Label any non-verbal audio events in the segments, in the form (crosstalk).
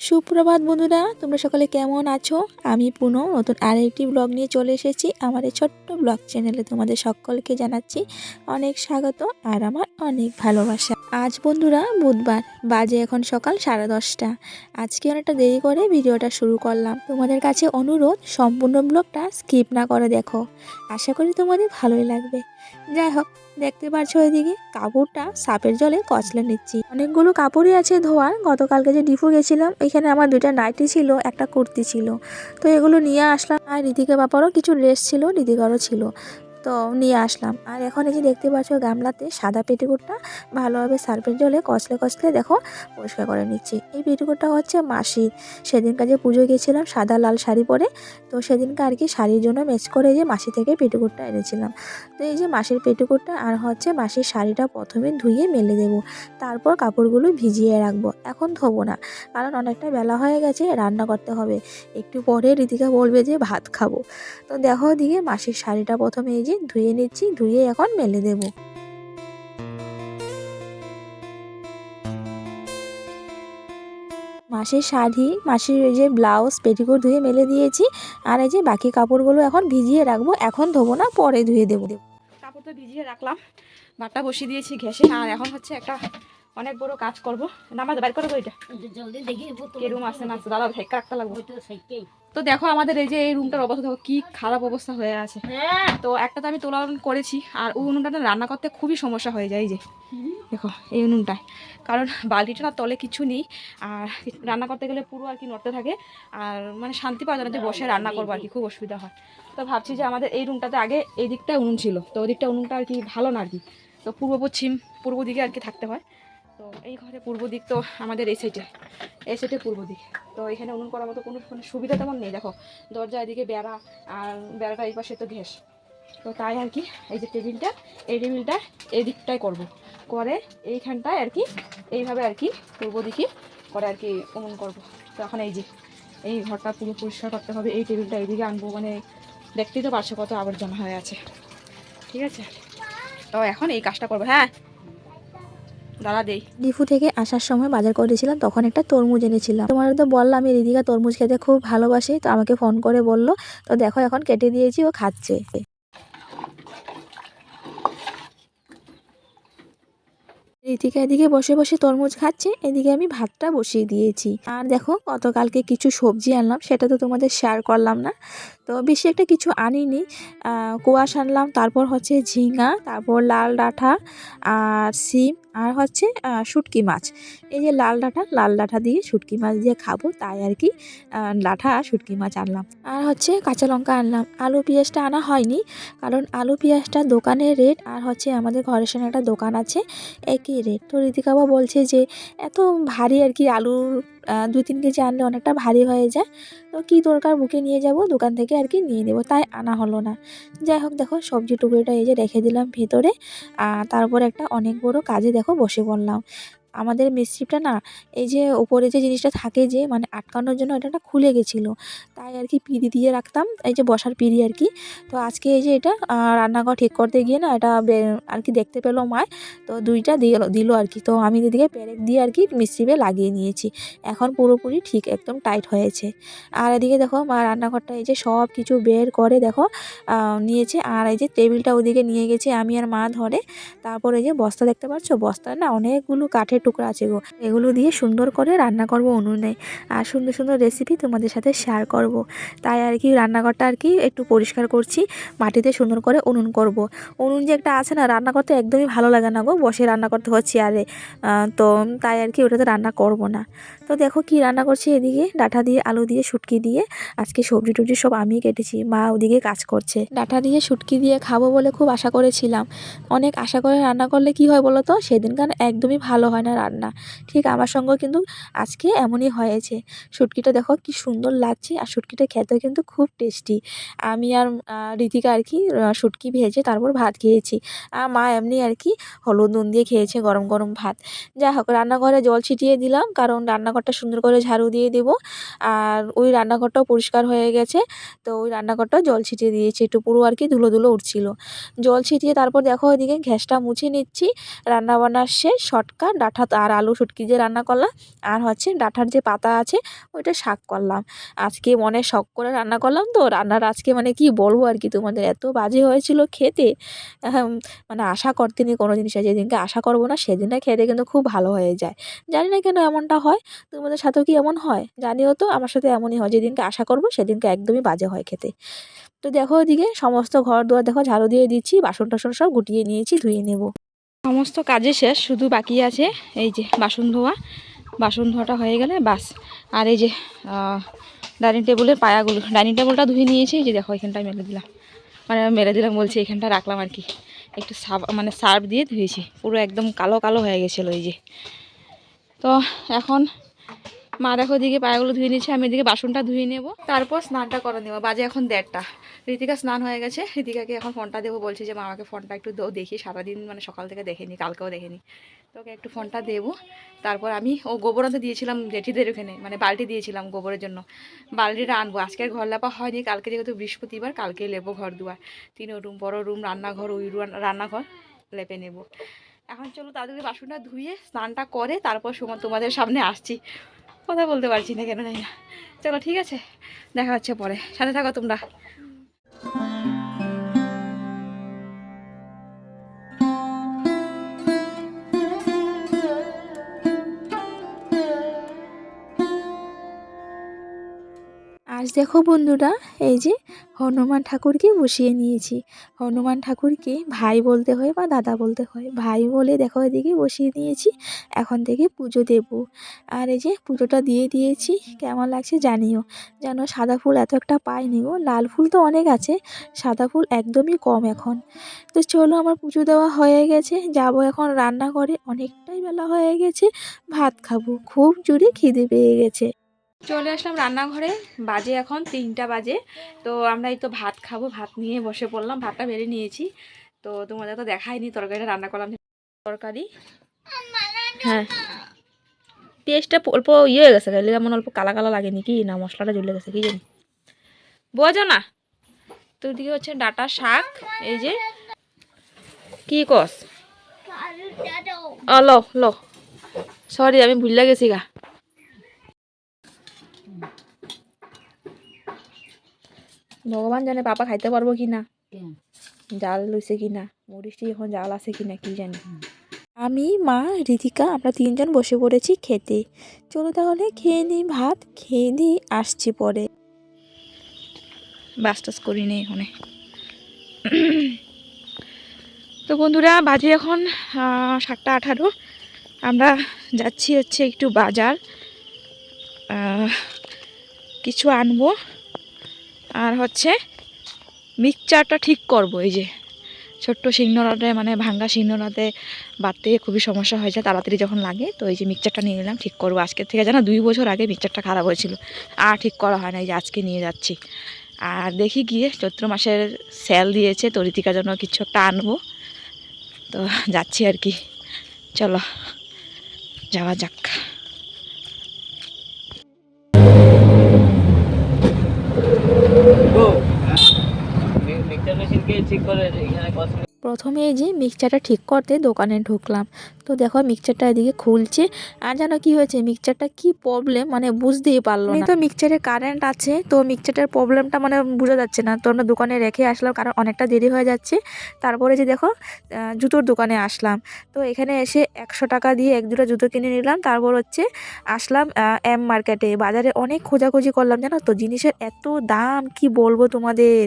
সুপ্রভাত বন্ধুরা, তোমরা সকলে কেমন আছো? আমি পুনঃ, নতুন আরেকটি ব্লগ নিয়ে চলে এসেছি। আমার এই ছোট্ট ব্লগ চ্যানেলে তোমাদের সকলকে জানাচ্ছি অনেক স্বাগত আর আমার অনেক ভালোবাসা। আজ বন্ধুরা, বুধবার, বাজে এখন সকাল সাড়ে দশটা। আজকে অনেকটা দেরি করে ভিডিওটা শুরু করলাম। তোমাদের কাছে অনুরোধ, সম্পূর্ণ ব্লগটা স্কিপ না করে দেখো। আশা করি তোমাদের ভালোই লাগবে। যাই হোক দেখতে পারছ ওইদিকে কাপড়টা সাপের জলে কচলে নিচ্ছি। অনেকগুলো কাপড়ই আছে ধোয়ার। গতকালকে যে ডিপু গেছিলাম, এখানে আমার দুইটা নাইটি ছিল, একটা কুর্তি ছিল। তো এগুলো নিয়ে আসলাম। আর ঋতিকা বাপারও কিছু ড্রেস ছিল ঋতিকারও ছিল। তো নিয়ে আসলাম। আর এখন এই যে দেখতে পাচ্ছ গামলাতে সাদা পেটিকোটটা ভালোভাবে সার্ফের জলে কচলে কচলে দেখো পরিষ্কার করে নিচ্ছি। এই পেটিকোটটা হচ্ছে মাসির সেদিনকার যে পুজো গেছিলাম সাদা লাল শাড়ি পরে, তো সেদিনকে আর কি শাড়ির জন্য ম্যাচ করে যে মাসি থেকে পেটিকোটটা এনেছিলাম। তো এই যে মাসির পেটিকোটটা আর হচ্ছে মাসির শাড়িটা প্রথমে ধুয়ে মেলে দেব। তারপর কাপড়গুলো ভিজিয়ে রাখব। এখন ধোবো না, কারণ অনেকটা বেলা হয়ে গেছে, রান্না করতে হবে। একটু পরে রীতিকা বলবে যে ভাত খাব। তো দেখো দিকে মাসির শাড়িটা প্রথমে এই যে ধুয়ে নিচ্ছি ধুয়ে এখন মেলে দেব। মাসির শাড়ি মাসির এই যে ব্লাউজ পেটিকোট ধুয়ে মেলে দিয়েছি। আর এই যে বাকি কাপড়গুলো এখন ভিজিয়ে রাখব। এখন ধোবো না পরে ধুয়ে দেবো। কাপড় তো ভিজিয়ে রাখলাম। বাটা বসিয়ে দিয়েছি ঘেসে। আর এখন হচ্ছে একটা অনেক বড় কাজ করব। নামাজ বাইর করে ওইটা জলদি দেখি কে রুম আসছে না দাদা ধাক্কা রাখতে লাগবো। ওই তো দেখো আমাদের এই যে এই রুমটার অবস্থা দেখো কি খারাপ অবস্থা হয়ে আছে। হ্যাঁ। তো একটা তো আমি তোলা করেছি আর ওই উনুনটাতে রান্না করতে খুবই সমস্যা হয়ে যায় এই যে। দেখো এই উনুনটায়। কারণ বালতিটা না তলে কিছু নেই আর রান্না করতে গেলে পুরো আর কি নড়তে থাকে আর মানে শান্তি পাওয়া যায় না যে বসে রান্না করব আর কি খুব অসুবিধা হয়। তো ভাবছি যে আমাদের এই রুমটাতে আগে এই দিকটায় উনুন ছিল তো ওই দিকটা উনুনটা আর কি ভালো না আর কি। তো পূর্ব পশ্চিম পূর্ব দিকে আর কি থাকতে হয়। এই ঘরে পূর্ব দিক তো আমাদের এই সাইডে এই সাইডে পূর্ব দিক। তো এখানে উনুন করার মতো কোনো কোনো সুবিধা তেমন নেই, দেখো। দরজা এদিকে বেড়া আর বেড়াটা এই পাশে তো ঘেস তো তাই আর কি এই যে টেবিলটা, এই টেবিলটা এই দিকটাই করব। করে এইখানটায় আর কি, এইভাবে আর কি পূর্ব দিকে করে আর কি উনুন করব। তো এখন এই যে, এই ঘরটা পুরো পরিষ্কার করতে হবে, এই টেবিলটা এইদিকে আনব মানে দেখতেই তো পারছ কত আবর্জনা হয়ে আছে। ঠিক আছে? তো এখন এই কাজটা করব হ্যাঁ? দাদা দেই। ডিফু থেকে আসার সময় বাজার করেছিলাম তখন একটা তরমুজ এনেছিলাম। তোমার তো বললাম এই রিদিকা তরমুজ খেতে খুব ভালোবাসে, তো আমাকে ফোন করে বলল, তো দেখো এখন কেটে দিয়েছি, ও খাচ্ছে। রিতিকা এদিকে বসে বসে তরমুজ খাচ্ছে, এদিকে আমি ভাতটা বসিয়ে দিয়েছি। আর দেখো, গতকালকে কিছু সবজি আনলাম, সেটা তো তোমাদের শেয়ার করলাম না। তো বেশি একটা কিছু আনিনি। কোয়াশ আনলাম, তারপর হচ্ছে ঝিঙা তারপর লাল ডাঁটা আর সিম আর হচ্ছে শুটকি মাছ। এই যে লাল ডাঁটা লাল ডাঁটা দিয়ে শুটকি মাছ দিয়ে খাব, তাই আর কি লাঠা শুটকি মাছ আনলাম। আর হচ্ছে কাঁচা লঙ্কা আনলাম। আলু পেঁয়াজটা আনা হয়নি, কারণ আলু পেঁয়াজটা দোকানের রেট আর হচ্ছে আমাদের ঘরের সামনে একটা দোকান আছে, একই রেট। তো ঋতিকাবা বলছে যে, এত ভারী আর কি আলু দুই তিন কেজি আনলে অনেকটা ভারী হয়ে যায়। তো কী দরকার? বুকে নিয়ে যাব, দোকান থেকে আর কি নিয়ে নেব। তাই আনা হলো না। যাই হোক, দেখো সবজি টুকরোটা এই যে রেখে দিলাম ভেতরে। তারপর একটা অনেক বড় কাজে দেখো বসে পড়লাম। আমাদের মিস্ত্রিটা না এই যে ওপরে যে জিনিসটা থাকে যে মানে আটকানোর জন্য এটা একটা খুলে গেছিল। তাই আর কি পিড়ি দিয়ে রাখতাম, এই যে বসার পিড়ি আর কি। তো আজকে এই যে এটা রান্নাঘর ঠিক করতে গিয়ে না এটা আর কি দেখতে পেল মায় তো দুইটা দিল দিল আর কি। তো আমি এদিকে পেরেক দিয়ে আর কি মিস্ত্রিবে লাগিয়ে নিয়েছি। এখন পুরোপুরি ঠিক একদম টাইট হয়েছে। আর এদিকে দেখো মা রান্নাঘরটা এই যে সব কিছু বের করে দেখো নিয়েছে। আর এই যে টেবিলটা ওদিকে নিয়ে গেছে আমি আর মা ধরে। তারপর এই যে বস্তা দেখতে পাচ্ছ? বস্তায় না অনেকগুলো কাঠের টুকরো আছে গো। এগুলো দিয়ে সুন্দর করে রান্না করব উনুনে। আর সুন্দর সুন্দর রেসিপি তোমাদের সাথে শেয়ার করব। তাই আর কি রান্নাঘরটা আর কি একটু পরিষ্কার করছি, মাটিতে সুন্দর করে উনুন করব। উনুন যে একটা আছে না, রান্না করতে একদমই ভালো লাগে না গো, বসে রান্না করতে হচ্ছে চেয়ারে তো তাই আর কি ওটাতে রান্না করব না। তো দেখো কি রান্না করছি এদিকে, ডাঁটা দিয়ে, আলু দিয়ে, শুটকি দিয়ে। আজকে সবজি টবজি সব আমি কেটেছি, মা ওদিকে কাজ করছে। ডাঁটা দিয়ে, শুটকি দিয়ে খাব বলে খুব আশা করেছিলাম। অনেক আশা করে রান্না করলে কি হয় বলো তো, সেদিনকার একদমই ভালো হয় না। রান্না। ঠিক আমার সঙ্গেও কিন্তু আজকে এমনই হয়েছে। শুটকিটা দেখো কি সুন্দর লাগছে আর শুটকিটা খেতেও কিন্তু খুব টেস্টি আমি আর ঋতিকা আর কি শুটকি ভেজে তারপর ভাত খেয়েছি। আর মা এমনি আর কি হলুদ নুন দিয়ে খেয়েছে গরম গরম ভাত। যাই হোক, রান্নাঘরে জল ছিটিয়ে দিলাম কারণ রান্নাঘরটা সুন্দর করে ঝাড়ু দিয়ে দেবো। আর ওই রান্নাঘরটাও পরিষ্কার হয়ে গেছে। তো ওই রান্নাঘরটাও জল ছিটিয়ে দিয়েছি। একটু পুরো আর কি ধুলো ধুলো উঠছিল। জল ছিটিয়ে তারপর দেখো ওইদিকে গ্যাসটা মুছে নিচ্ছি। রান্না বান্নার শেষ শটকা ডাঁটা ডাঁটা আর আলু শুটকি যে রান্না করলাম, আর হচ্ছে ডাঁটার যে পাতা আছে, ওইটা শাক করলাম। আজকে মনে শখ করে রান্না করলাম তো, রান্নার আজকে মানে কি বলব আর কি তোমাদের? এত বাজে হয়েছিল খেতে। মানে আশা করতেনি কোনো জিনিসে, যেদিনকে আশা করব না সেদিনটা খেতে কিন্তু খুব ভালো হয়ে যায়। জানি না কেন এমনটা হয়, তোমাদের সাথেও কি এমন হয়? জানিও তো, আমার সাথে এমনই হয়, যেদিনকে আশা করব সেদিনকে একদমই বাজে হয় খেতে। তো দেখো ওদিকে, সমস্ত ঘর দুয়ার দেখো, ঝাড়ু দিয়ে দিচ্ছি বাসন টাসন সব গুটিয়ে নিয়েছি, ধুয়ে নেব। সমস্ত কাজে শেষ, শুধু বাকি আছে এই যে বাসন ধোয়া। বাসন ধোয়াটা হয়ে গেলে বাস। আর এই যে ডাইনিং টেবিলের পায়াগুলো। ডাইনিং টেবিলটা ধুয়ে নিয়েছি যে দেখো এখানটা মেলে দিলাম। মানে মেলে দিলাম বলছি, এখানটা রাখলাম আর কি। একটু সাব মানে সার্ফ দিয়ে ধুয়েছি। পুরো একদম কালো কালো হয়ে গেছিল এই যে। তো এখন মা দেখো দিকে পায়াগুলো ধুয়ে নিচ্ছে, আমি এদিকে বাসনটা ধুয়ে নেব। তারপর স্নানটা করে নেব। বাজে এখন দেড়টা। ঋতিকা স্নান হয়ে গেছে। ঋতিকাকে এখন ফোনটা দেবো, বলছি যে, মা, আমাকে ফোনটা একটু দেখি। সারাদিন মানে সকাল থেকে দেখেনি, কালকেও দেখেনি। তোকে একটু ফোনটা দেবো। তারপর আমি, ও গোবর আনতে দিয়েছিলাম জেঠিদের ওখানে মানে বালতি দিয়েছিলাম গোবরের জন্য। বালতিটা আনব। আজকে আর ঘর লেপা হয়নি, কালকে যেহেতু বৃহস্পতিবার, কালকে লেবো ঘর দুয়ার। তিন রুম, বড় রুম, রান্নাঘর, ওই রান্নাঘর লেপে নেব। এখন চলো তাদেরকে বাসনটা ধুয়ে, স্নানটা করে, তারপর সময় তোমাদের সামনে আসছি। কথা বলতে পারছি না কেন জানি না। চলো ঠিক আছে, দেখা হচ্ছে পরে। সাথে থাকো তোমরা। আজ দেখো বন্ধুরা, এই যে হনুমান ঠাকুরকে বসিয়ে নিয়েছি। হনুমান ঠাকুরকে ভাই বলতে হয় বা দাদা বলতে হয়। ভাই বলে দেখো এদিকে বসিয়ে নিয়েছি এখন থেকে পুজো দেব। আর এই যে পুজোটা দিয়ে দিয়েছি, কেমন লাগছে জানিও। যেন সাদা ফুল এত একটা পাইনি গো, লাল ফুল তো অনেক আছে, সাদা ফুল একদমই কম এখন। তো চলো আমার পুজো দেওয়া হয়ে গেছে, যাব এখন রান্না করে অনেকটাই বেলা হয়ে গেছে, ভাত খাব। খুব জোরে খিদে পেয়ে গেছে। চলে আসলাম রান্নাঘরে। বাজে এখন তিনটা বাজে। তো আমরা এই তো ভাত খাব ভাত নিয়ে বসে পড়লাম ভাতটা বেড়ে নিয়েছি। তো তোমাদের তো দেখায়নি তরকারিটা রান্না করলাম তরকারি। হ্যাঁ। পেস্টটা অল্প ইয়ে হয়ে গেছে গেলে যেমন অল্প কালা কালা লাগেনি কি না মশলাটা জ্বলে গেছে কি জানি। বোঝো না। তো দিকে হচ্ছে ডাটা শাক এই যে। কি কস? লো লো। সরি আমি ভুলে গেছি গা। ভগবান জানে পাপা খাইতে পারব কি না। জাল লইছে কি না? মরিচটি এখন জাল আছে কি না কি জানি? আমি মা রিতিকা আমরা তিনজন বসে পড়েছি খেতে। চলো তাহলে খেয়ে নিই ভাত খেয়ে নিই আসছি পরে। বাস টাস করি নি এখানে। তো বন্ধুরা বাজে এখন সাতটা আঠারো। আমরা যাচ্ছি হচ্ছে একটু বাজার। কিছু আনব। আর হচ্ছে মিক্সচারটা ঠিক করব, এই যে ছোট্ট শিংনোড়াতে মানে ভাঙ্গা শিংনোড়াতে বাড়তে খুবই সমস্যা হয়ে যায়, তাড়াতাড়ি যখন লাগে, তো এই যে মিক্সচারটা নিয়ে নিলাম, ঠিক করব। আজকের থেকে জানা দুই বছর আগে মিক্সচারটা খারাপ হয়েছিল, আর ঠিক করা হয় না, এই যে আজকে নিয়ে যাচ্ছি। আর দেখি গিয়ে চৈত্র মাসের স্যাল দিয়েছে, তো ঋতিকার জন্য কিছু একটা আনব, তো যাচ্ছি আর কি। চলো, যাওয়া যাক। ঠিক করে এখানে কষ্ট প্রথমে যে মিক্সচারটা ঠিক করতে দোকানে ঢুকলাম। তো দেখো মিক্সচারটা এদিকে খুলছে। আর জানো কি হয়েছে? মিক্সচারটা কি প্রবলেম মানে বুঝতেই পারল না। তো মিক্সচারে কারেন্ট আছে। তো মিক্সচারের প্রবলেমটা মানে বোঝা যাচ্ছে না। তো আমরা দোকানে রেখে আসলাম কারণ অনেকটা দেরি হয়ে যাচ্ছে। তারপরে যে দেখো জুতোর দোকানে আসলাম। তো এখানে এসে একশো টাকা দিয়ে এক দুটো জুতো কিনে নিলাম। তারপর হচ্ছে আসলাম এম মার্কেটে বাজারে অনেক খোঁজাখুঁজি করলাম, জানো তো? জিনিসের এত দাম, কি বলব তোমাদের?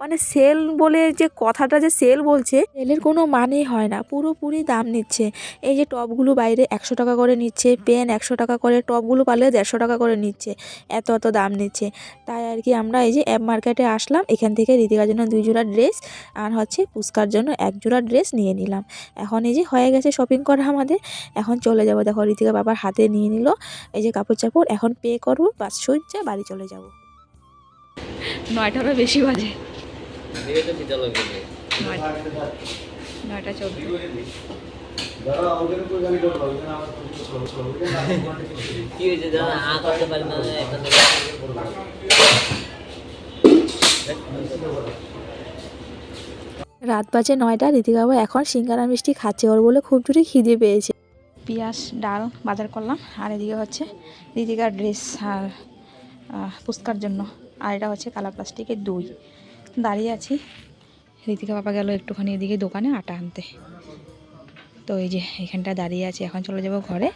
মানে সেল বলে যে কথাটা যে সেল বলছে সেলের কোনো মানেই হয় না পুরোপুরি দাম নিচ্ছে। এই যে টপগুলো বাইরে একশো টাকা করে নিচ্ছে পেন একশো টাকা করে টপগুলো পারলে দেড়শো টাকা করে নিচ্ছে এত এত দাম নিচ্ছে। তাই আর কি আমরা এই যে অ্যাপ মার্কেটে আসলাম এখান থেকে ঋতিকার জন্য দুই জোড়া ড্রেস আর হচ্ছে পুস্কার জন্য এক জোড়া ড্রেস নিয়ে নিলাম। এখন এই যে হয়ে গেছে শপিং করা আমাদের এখন চলে যাব। দেখো ঋতিকা বাবার হাতে নিয়ে নিল এই যে কাপড় চাপড় এখন পে করব বাস সজ্জা বাড়ি চলে যাব। নয়টারও বেশি বাজে। ধীরে তো শীতল লাগবে নয়টা নয়টা কি হয়েছে জানা আ করতে পারি না এখান রাত বাজে নয়টা ঋতিকা বাবা এখন সিঙ্গারা মিষ্টি খাচ্ছে ওর বলে খুব জোরে খিদে পেয়েছে। পেঁয়াজ ডাল বাজার করলাম আর এদিকে হচ্ছে দিদিকার ড্রেস আর পুস্কার জন্য আর এটা হচ্ছে কালা প্লাস্টিকের দই। দাঁড়িয়ে আছি ঋতিকা বাবা গেল একটুখানি এদিকে দোকানে আটা আনতে। তো এই যে এখানটা দাঁড়িয়ে আছি, এখন চলে যাব ঘরে।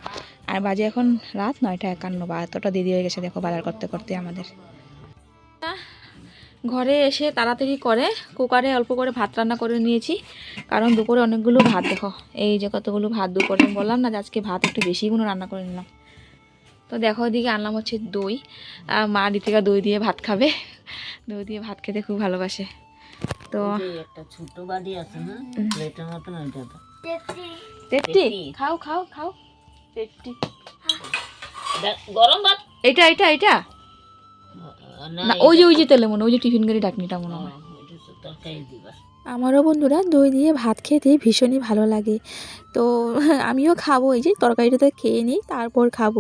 আর বাজে এখন রাত নয়টা একান্ন, বা এতটা দেরি হয়ে গেছে দেখো বাজার করতে করতে আমাদের। ঘরে এসে তাড়াতাড়ি করে কুকারে অল্প করে ভাত রান্না করে নিয়েছি, কারণ দুপুরে অনেকগুলো ভাত দেখো। এই যে কতগুলো ভাত দুপুরে বললাম না আজকে ভাত একটু বেশিগুলো রান্না করে নিলাম। তো দেখো ওদিকে আনলাম হচ্ছে দই। মা ঋতিকা দই দিয়ে ভাত খাবে। দই দিয়ে ভাত খেতে খুব ভালোবাসে। তো একটা ছোট বাড়ি আছে না প্লেটের মতন ওইটা। খাও খাও খাও। পেটটি গরম ভাত। এটা এটা এটা? না না ওই যে ওই যে তেলে মনে ওই যে টিফিন গাড়ি ডাকনিটা মনে হয়। তরকারি দিবা। আমারও বন্ধুরা দই দিয়ে ভাত খেতে ভীষণই ভালো লাগে। তো (laughs) আমিও খাব, এই যে তরকারিটা খেয়ে নিই, তারপর খাব।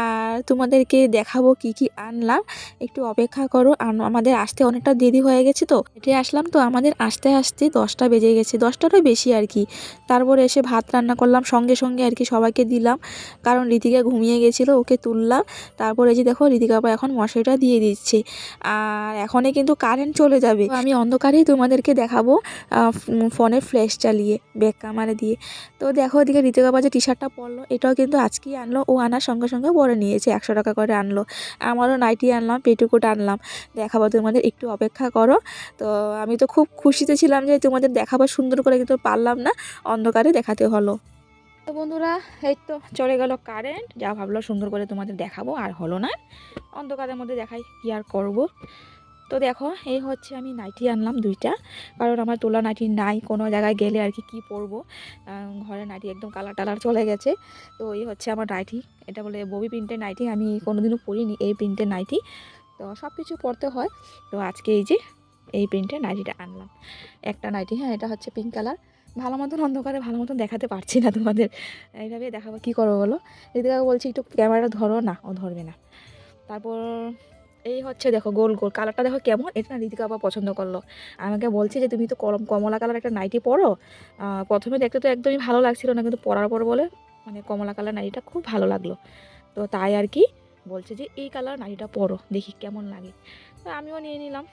আর তোমাদেরকে দেখাবো কি কি আনলাম। একটু অপেক্ষা করো আমাদের আসতে অনেকটা দেরি হয়ে গেছে তো। হেঁটে আসলাম তো আমাদের আসতে আসতে দশটা বেজে গেছে, দশটারও বেশি আর কি। তারপর এসে ভাত রান্না করলাম, সঙ্গে সঙ্গে আর কি সবাইকে দিলাম। কারণ ঋতিকা ঘুমিয়ে গেছিল, ওকে তুললাম। তারপরে এই যে দেখো ঋতিকা আপা এখন মশারিটা দিয়ে দিচ্ছে। আর এখনই কিন্তু কারেন্ট চলে যাবে। আমি অন্ধকারেই তোমাদেরকে দেখাবো আহ, ফ- ফোনের ফ্ল্যাশ চালিয়ে ব্যাক ক্যামেরা দিয়ে। তো দেখো ওদিকে ঋতিক যে টি শার্টটা পরলো এটাও কিন্তু আজকেই আনলো। ও আনার সঙ্গে সঙ্গে পরে নিয়েছে একশো টাকা করে আনলো। আমারও নাইটি আনলাম পেটিকোট আনলাম। দেখাবো তোমাদের একটু অপেক্ষা করো। তো আমি তো খুব খুশিতে ছিলাম যে তোমাদের দেখাবো সুন্দর করে কিন্তু পারলাম না অন্ধকারে দেখাতে হলো। তো বন্ধুরা এই তো চলে গেল কারেন্ট যা ভাবলো সুন্দর করে তোমাদের দেখাবো আর হলো না। অন্ধকারের মধ্যে দেখাই কি আর করব। তো দেখো এই হচ্ছে আমি নাইটি আনলাম দুইটা। কারণ আমার তোলা নাইটি নাই, কোনো জায়গায় গেলে আর কি, কী পরবো? ঘরে নাইটি একদম কালার টালার চলে গেছে। তো এই হচ্ছে আমার নাইটি। এটা বলে ববি প্রিন্টের নাইটি, আমি কোনোদিনও পরিনি এই প্রিন্টের নাইটি। তো সব কিছু পরতে হয়। তো আজকে এই যে এই প্রিন্টের নাইটিটা আনলাম। একটা নাইটি হ্যাঁ এটা হচ্ছে পিঙ্ক কালার ভালো মতন অন্ধকারে ভালো মতন দেখাতে পারছি না তোমাদের। এইভাবে দেখাবো, কী করব বলো? দিদিকাকে বলছি, একটু ক্যামেরাটা ধরো না। ও ধরবে না। তারপর এই হচ্ছে দেখো গোল গোল। কালারটা দেখো কেমন? এটা না ঋতিকা আবার পছন্দ করল। আমাকে বলছে যে, তুমি তো কলম, কমলা কালার একটা নাইটি পরো। প্রথমে দেখতে তো একদমই ভালো লাগছিল না, কিন্তু পরার পর বলে মানে কমলা কালার নাইটিটা খুব ভালো লাগল। তো তাই আর কি বলছে যে, এই কালার নাইটিটা পরো, দেখি কেমন লাগে। তো আমিও নিয়ে নিলাম।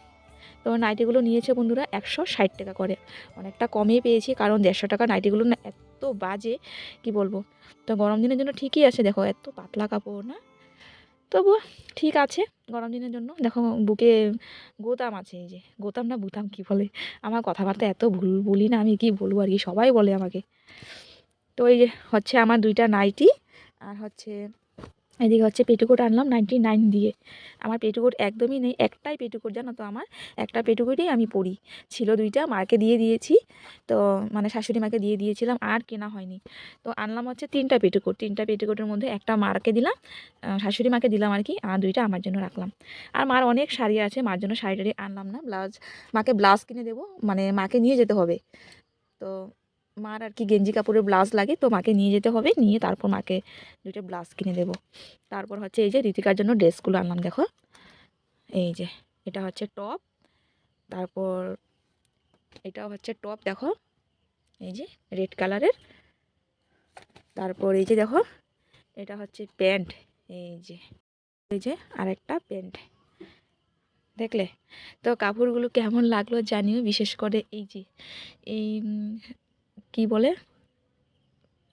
তো নাইটিগুলো নিয়েছে বন্ধুরা একশো ষাট টাকা করে। অনেকটা কমে পেয়েছি, কারণ দেড়শো টাকা নাইটিগুলো না এত বাজে, কি বলব? তো গরম দিনের জন্য ঠিকই আছে, দেখো এত পাতলা কাপড়, না? তবু ঠিক আছে, গরম দিনের জন্য। দেখো, বুকে গোতাম আছে এই যে। গোতাম না বুতাম কি বলে? আমার কথাবার্তা এত ভুল বলি না আমি কি বলব আর কি? সবাই বলে আমাকে। তো এই যে, হচ্ছে আমার দুইটা নাইটি আর হচ্ছে এদিকে হচ্ছে পেটিকোট আনলাম নাইনটি নাইন দিয়ে। আমার পেটিকোট একদমই নেই, একটাই পেটিকোট জানো তো আমার? একটা পেটিকোটই আমি পরি। ছিল দুইটা, মাকে দিয়ে দিয়েছি। তো মানে শাশুড়ি মাকে দিয়ে দিয়েছিলাম, আর কেনা হয়নি। তো আনলাম হচ্ছে তিনটা পেটিকোট। তিনটা পেটিকোটের মধ্যে একটা মারকে দিলাম শাশুড়ি মাকে দিলাম আর কি, আর দুইটা আমার জন্য রাখলাম। আর মার অনেক শাড়ি আছে, মার জন্য শাড়ি টাড়ি আনলাম না, ব্লাউজ, মাকে ব্লাউজ কিনে দেবো মানে মাকে নিয়ে যেতে হবে। তো মার আর কি গেঞ্জি কাপড়ের ব্লাউজ লাগে, তো মাকে নিয়ে যেতে হবে, নিয়ে তারপর মাকে দুইটা ব্লাউজ কিনে দেবো। তারপর হচ্ছে এই যে ঋতিকার জন্য ড্রেসগুলো আনলাম, দেখো। এই যে, এটা হচ্ছে টপ, তারপর এটাও হচ্ছে টপ, দেখো। এই যে, রেড কালারের। তারপর এই যে, দেখো, এটা হচ্ছে প্যান্ট। এই যে এই যে, আরেকটা প্যান্ট। দেখলে? তো কাপড়গুলো কেমন লাগল জানিও, বিশেষ করে এই যে, এই কি বলে?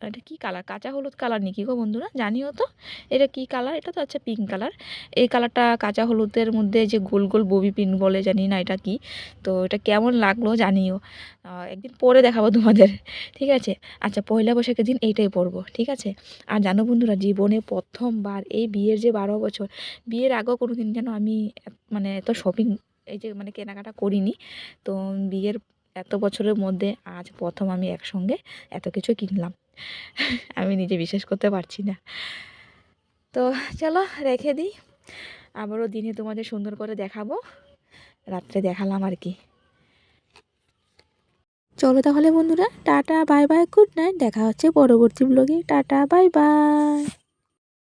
এটা কি কালার? কাঁচা হলুদ কালার নাকি গো বন্ধুরা? জানিও তো। এটা কি কালার? এটা তো হচ্ছে পিঙ্ক কালার। এই কালারটা কাঁচা হলুদের মধ্যে যে গোল গোল ববি পিন বলে, জানি না এটা কি। তো এটা কেমন লাগল জানিও। একদিন পরে দেখাবো তোমাদের। ঠিক আছে? আচ্ছা পয়লা বৈশাখের দিন এইটাই পরবো। ঠিক আছে? আর জানো বন্ধুরা, জীবনে প্রথমবার এই বিয়ের যে বারো বছর, বিয়ের আগেও কোনো দিন যেন আমি মানে এত শপিং এই যে মানে কেনাকাটা করিনি। তো বিয়ের এত বছরের মধ্যে আজ প্রথম আমি একসঙ্গে এত কিছু কিনলাম। আমি নিজে বিশ্বাস করতে পারছি না। তো চলো রেখে দিই। আবারও দিনে তোমাদের সুন্দর করে দেখাবো। রাত্রে দেখালাম আর কি। চলো তাহলে বন্ধুরা, tata, bye bye, good night. দেখা হচ্ছে পরবর্তী ব্লগে টাটা, বাই বাই।